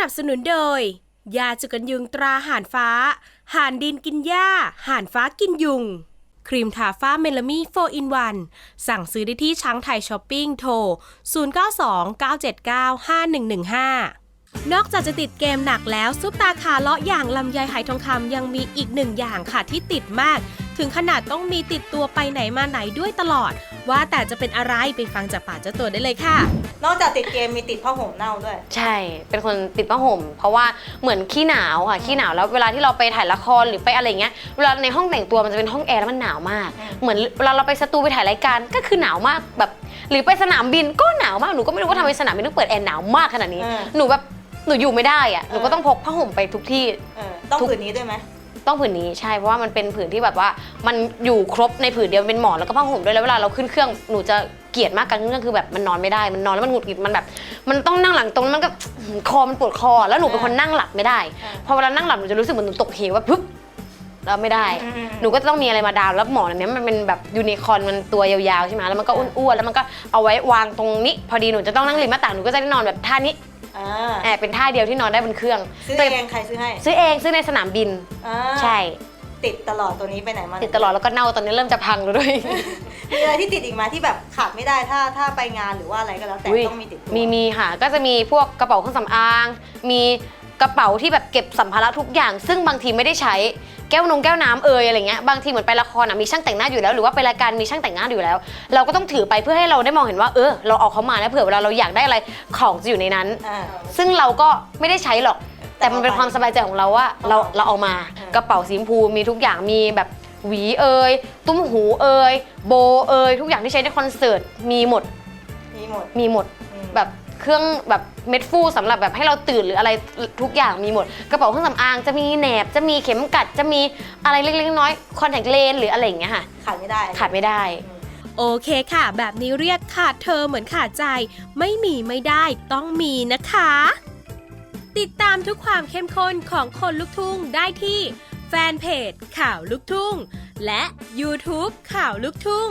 นับสนุนโดย ยาจุกันยุงตราห่านฟ้า ห่านดินกินหญ้า ห่านฟ้ากินยุง ครีมทาฟ้าเมลามี่4 in 1 สั่งซื้อได้ที่ช้างไทยช้อปปิ้งโทร 0929795115นอกจากจะติดเกมหนักแล้วซุปตาขาเลาะอย่างลำไยไหทองคำยังมีอีกหนึ่งอย่างค่ะที่ติดมาก ถึงขนาดต้องมีติดตัวไปไหนมาไหนด้วยตลอด ว่าแต่จะเป็นอะไรไปฟังจากปากเจ้าตัวได้เลยค่ะ นอกจากติดเกมมีติดผ้าห่มเน่าด้วย ใช่ เป็นคนติดผ้าห่ม เพราะว่าเหมือนขี้หนาวค่ะ ขี้หนาวแล้วเวลาที่เราไปถ่ายละครหรือไปอะไรเงี้ย เวลาในห้องแต่งตัวมันจะเป็นห้องแอร์แล้วมันหนาวมากอืมเหมือนเวลาเราไปสตูไปถ่ายรายการก็คือหนาวมากแบบ หรือไปสนามบินก็หนาวมาก หนูก็ไม่รู้ว่าทำไมสนามบินต้องเปิดแอร์หนาวมากขนาดนี้เออหนูแบบหนูอยู่ไม่ได้อะหนูเออก็ต้องพกผ้าห่มไปทุกที่เออต้องทุกผืนนี้ด้วยไหม ต้องผืนนี้ใช่เพราะว่ามันเป็นผืนที่แบบว่า มันอยู่ครบในผืนเดียวมันเป็นหมอนแล้วก็ผ้าห่มด้วยแล้วเวลาเราขึ้นเครื่องหนูจะเกลียดมากการขึ้นเครื่องคือแบบมันนอนไม่ได้ มันนอนแล้วมันหงุดหงิดมันแบบ มันต้องนั่งหลังตรงนั้นมันก็คอมันปวดคอ แล้วหนูเป็นคนนั่งหลับไม่ได้อ่าพอเวลานั่งหลับหนูจะรู้สึกเหมือนหนูตกเหวว่าปึ๊บแล้วไม่ได้อืมหนูก็จะต้องมีอะไรมาดามแล้วหมอนอันเนี้ยมันเป็นแบบยูนิคอร์นมันตัวยาวๆใช่ไหมแล้วมันก็อ้วนๆแล้วมันก็เอาไว้วางตรงนี้ พอดีหนูจะต้องนั่งริมหน้าต่างหนูก็จะได้นอนแบบท่านี้ อ่าแอบเป็นท่าเดียวที่นอนได้บนเครื่องซื้อแต่เองใครซื้อให้ซื้อเองซื้อในสนามบิน อ่าใช่ ติดตลอดตัวนี้ไปไหนมาติดตลอดแล้วก็เน่าตอนนี้เริ่มจะพังแล้วด้วย มีอะไรที่ติดอีกไหมาที่แบบขาดไม่ได้ถ้าถ้าไปงานหรือว่าอะไรก็แล้วแต่อุ๊ยต้องมีติดตัวมีมีค่ะ ก็จะมีพวกกระเป๋าเครื่องสำอาง มี กระเป๋าที่แบบเก็บสัมภาระทุกอย่าง ซึ่งบางทีไม่ได้ใช้แก้วนงแก้วน้ำเอยอะไรเงี้ยบางทีเหมือนไปละครอะมีช่างแต่งหน้าอยู่แล้ว หรือว่าไปรายการมีช่างแต่งหน้าอยู่แล้ว เราก็ต้องถือไปเพื่อให้เราได้มองเห็นว่าเออเราเอาเขามานะเผื่อเวลาเราอยากได้อะไรของจะอยู่ในนั้น อ่า ซึ่งเราก็ไม่ได้ใช้หรอก แต่มันเป็นความสบายใจของเราว่าเราเราเอามาอืมกระเป๋าสีชมพูมีทุกอย่างมีแบบหวีเอยตุ้มหูเอยโบเอยทุกอย่างที่ใช้ในคอนเสิร์ตมีหมดมีหมดมีหมด อืม แบบ เครื่องแบบเม็ดฟูสำหรับแบบให้เราตื่นหรืออะไรทุกอย่างมีหมด กระเป๋าเครื่องสำอางจะมีแหนบจะมีเข็มกัดจะมีอะไรเล็กๆน้อยคอนแทคเลนหรืออะไรอย่างเงี้ยค่ะขาดไม่ได้ขาดไม่ได้อืมโอเคค่ะ แบบนี้เรียกขาดเธอเหมือนขาดใจ ไม่มีไม่ได้ต้องมีนะคะ ติดตามทุกความเข้มข้นของคนลุกทุ่งได้ที่แฟนเพจข่าวลุกทุ่ง และ YouTube ข่าวลุกทุ่ง